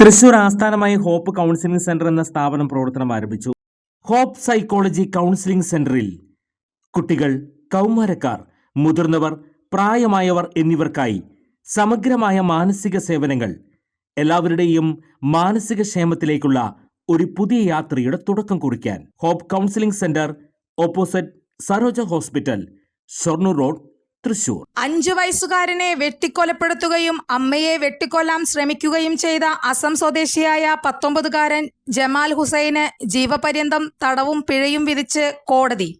തൃശൂർ ആസ്ഥാനമായി hope counselling centre എന്ന സ്ഥാപനം പ്രവർത്തനം ആരംഭിച്ചു. ഹോപ്പ് സൈക്കോളജി കൗൺസിലിംഗ് സെന്ററിൽ കുട്ടികൾ കൗമാരക്കാർ മുതിർന്നവർ പ്രായമായവർ എന്നിവർക്കായി സമഗ്രമായ മാനസിക സേവനങ്ങൾ എല്ലാവരുടെയും മാനസിക ക്ഷേമത്തിലേക്കുള്ള ഒരു പുതിയ യാത്രയുടെ തുടക്കം കുറിക്കാൻ hope counselling centre opposite Saroja hospital Shoranur road Thrissur. അഞ്ചു വയസ്സുകാരനെ വെട്ടിക്കൊലപ്പെടുത്തുകയും അമ്മയെ വെട്ടിക്കൊല്ലാൻ ശ്രമിക്കുകയും ചെയ്ത അസം സ്വദേശിയായ പത്തൊമ്പതുകാരൻ ജമാൽ ഹുസൈന് ജീവപര്യന്തം തടവും പിഴയും വിധിച്ച് കോടതി.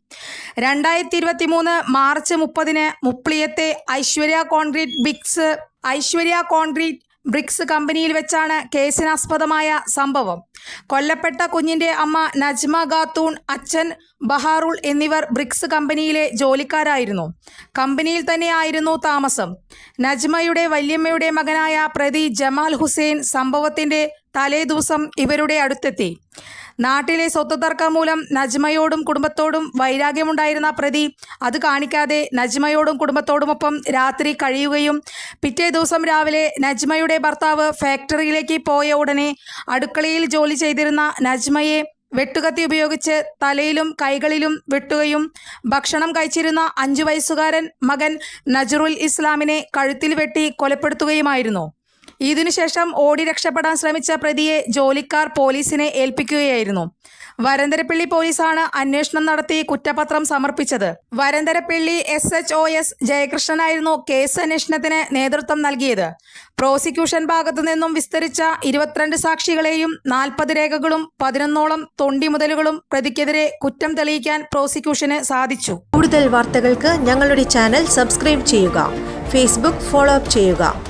രണ്ടായിരത്തി ഇരുപത്തി മൂന്ന് മാർച്ച് മുപ്പതിന് മുപ്ലിയത്തെ Aishwarya concrete bricks Aishwarya concrete bricks കമ്പനിയിൽ വെച്ചാണ് കേസിനാസ്പദമായ സംഭവം. കൊല്ലപ്പെട്ട കുഞ്ഞിന്റെ അമ്മ നജ്മ ഖാത്തൂൺ അച്ഛൻ ബഹാറുൾ എന്നിവർ ബ്രിക്സ് കമ്പനിയിലെ ജോലിക്കാരായിരുന്നു. കമ്പനിയിൽ തന്നെയായിരുന്നു താമസം. നജ്മയുടെ വല്യമ്മയുടെ മകനായ പ്രതി ജമാൽ ഹുസൈൻ സംഭവത്തിന്റെ തലേദിവസം ഇവരുടെ അടുത്തെത്തി. നാട്ടിലെ സ്വത്ത് തർക്കം മൂലം നജ്മയോടും കുടുംബത്തോടും വൈരാഗ്യമുണ്ടായിരുന്ന പ്രതി അത് കാണിക്കാതെ നജ്മയോടും കുടുംബത്തോടുമൊപ്പം രാത്രി കഴിയുകയും പിറ്റേ ദിവസം രാവിലെ നജ്മയുടെ ഭർത്താവ് ഫാക്ടറിയിലേക്ക് പോയ ഉടനെ അടുക്കളയിൽ ജോലി ചെയ്തിരുന്ന നജ്മയെ വെട്ടുകത്തി ഉപയോഗിച്ച് തലയിലും കൈകളിലും വെട്ടുകയും ഭക്ഷണം കഴിച്ചിരുന്ന അഞ്ചു വയസ്സുകാരൻ മകൻ നജറുൽ ഇസ്ലാമിനെ കഴുത്തിൽ വെട്ടി കൊലപ്പെടുത്തുകയുമായിരുന്നു. ഇതിനുശേഷം ഓടി രക്ഷപ്പെടാൻ ശ്രമിച്ച പ്രതിയെ ജോലിക്കാർ പോലീസിനെ ഏൽപ്പിക്കുകയായിരുന്നു. വരന്തരപ്പള്ളി പോലീസാണ് അന്വേഷണം നടത്തി കുറ്റപത്രം സമർപ്പിച്ചത്. Varantharappally S H O S ജയകൃഷ്ണനായിരുന്നു case അന്വേഷണത്തിന് നേതൃത്വം നൽകിയത്. പ്രോസിക്യൂഷൻ ഭാഗത്തു നിന്നും വിസ്തരിച്ച ഇരുപത്തിരണ്ട് സാക്ഷികളെയും നാൽപ്പത് രേഖകളും പതിനൊന്നോളം തൊണ്ടി മുതലുകളും പ്രതിക്കെതിരെ കുറ്റം തെളിയിക്കാൻ പ്രോസിക്യൂഷന് സാധിച്ചു. കൂടുതൽ വാർത്തകൾക്ക് ഞങ്ങളുടെ ചാനൽ സബ്സ്ക്രൈബ് ചെയ്യുക. ഫേസ്ബുക്ക് ഫോളോ അപ്പ് ചെയ്യുക.